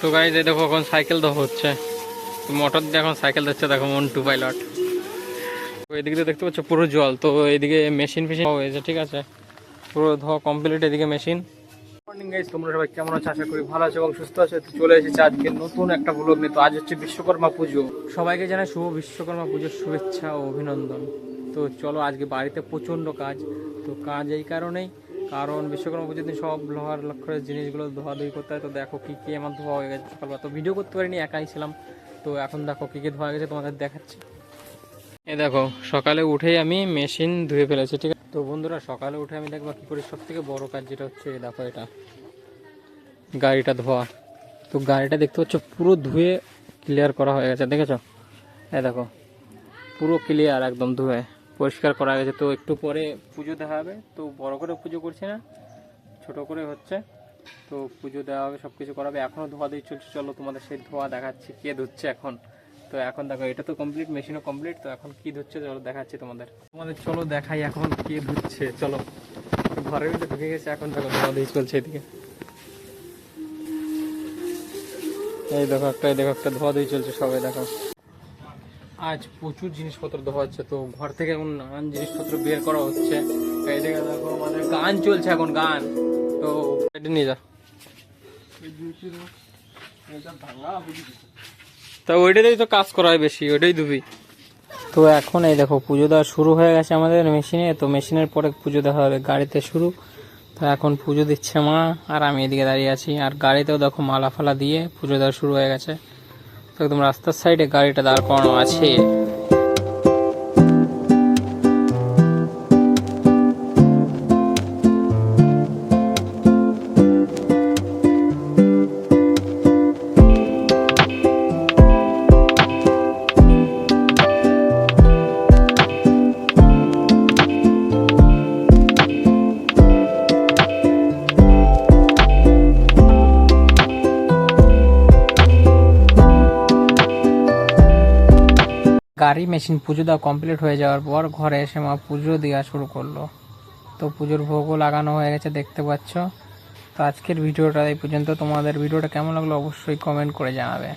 তো গাইজ এই দেখো এখন সাইকেল তো হচ্ছে। মোটর দিয়ে এখন সাইকেল দিচ্ছে দেখো মন টু পাইলট তো এদিকে দেখতে পাচ্ছ পুরো জল, তো এদিকে মেশিন ফেশিন হয়েছে ঠিক আছে? পুরো ধোয়া কমপ্লিট এদিকে মেশিন মর্নিং গাইজ তোমরা সবাই কেমন আছো? আশা করি ভালো আছো এবং সুস্থ আছো। চলে এসেছি আজকে নতুন একটা ব্লগ নিয়ে। তো আজ হচ্ছে বিশ্বকর্মা পুজো। সবাইকে জানাই শুভ বিশ্বকর্মা পুজোর শুভেচ্ছা ও অভিনন্দন। তো চলো আজকে বাড়িতে প্রচণ্ড কাজ। তো কাজ এই কারণেই কারণ বিশ্বকর্মা পুজোর দিন সব লোহার লক্ষরের জিনিসগুলো ধোয়াধুয়ি করতে হয়। তো দেখো কী কী আমার ধোয়া হয়ে গেছে সকালবেলা। তো ভিডিও করতে পারিনি, একাই ছিলাম। তো এখন দেখো কী কী ধোয়া গেছে, তোমাদের দেখাচ্ছি। এ দেখো, সকালে উঠেই আমি মেশিন ধুয়ে ফেলেছি, ঠিক আছে? তো বন্ধুরা, সকালে উঠে আমি দেখব কী করি সব থেকে বড়ো কাজ যেটা হচ্ছে দেখো এটা। গাড়িটা ধোয়া। তো গাড়িটা দেখতে পাচ্ছ, পুরো ধুয়ে ক্লিয়ার করা হয়ে গেছে, দেখেছ? এ দেখো, পুরো ক্লিয়ার একদম ধুয়ে। পরিষ্কার করা গেছে। তো একটু পরে পুজো দেওয়া হবে। তো বড় করে পুজো করছি না, ছোট করে হচ্ছে। তো পুজো দেওয়া হবে সব কিছু করাবে এখনও ধোয়া দিয়ে চলছে। চলো তোমাদের সেই ধোয়া দেখাচ্ছি কে ধুচ্ছে এখন। তো এখন দেখো, এটা তো কমপ্লিট মেশিনও কমপ্লিট তো এখন কি ধুচ্ছে চলো দেখাচ্ছি তোমাদের। তোমাদের চলো দেখাই এখন কে ধুচ্ছে। চলো, ঘরের ভিতরে ঢুকে গেছে। এখন দেখো ধোয়া দিয়ে চলছে এদিকে। এই দেখো একটা, এই দেখো একটা, ধোয়া দিয়ে চলছে সবাই, দেখো। আজ প্রচুর জিনিসপত্র দেওয়া হচ্ছে, তো ঘর থেকে এখন নানান জিনিসপত্র বের করা হচ্ছে। আমাদের গান চলছে এখন, গান। তো এটা নিয়ে যা। তা ওইটাতেই তো কাজ করা হয় বেশি, ওইটাই ধুবি। তো এখন এই দেখো, পুজো দেওয়া শুরু হয়ে গেছে আমাদের মেশিনে, তো মেশিনের পরে পুজো দেওয়া হবে গাড়িতে শুরু। তো এখন পুজো দিচ্ছে মা, আর আমি এদিকে দাঁড়িয়ে আছি। আর গাড়িতেও দেখো মালা ফালা দিয়ে পুজো দেওয়া শুরু হয়ে গেছে। একদম রাস্তার সাইডে গাড়িটা দাঁড় করানো আছে। গাড়ি মেশিন পুজো দেওয়া কমপ্লিট হয়ে যাওয়ার পর ঘরে এসে মা পুজো দেওয়া শুরু করল। তো পুজোর ভোগও লাগানো হয়ে গেছে, দেখতে পাচ্ছ। তো আজকের ভিডিওটা এই পর্যন্ত। তোমাদের ভিডিওটা কেমন লাগল অবশ্যই কমেন্ট করে জানাবে।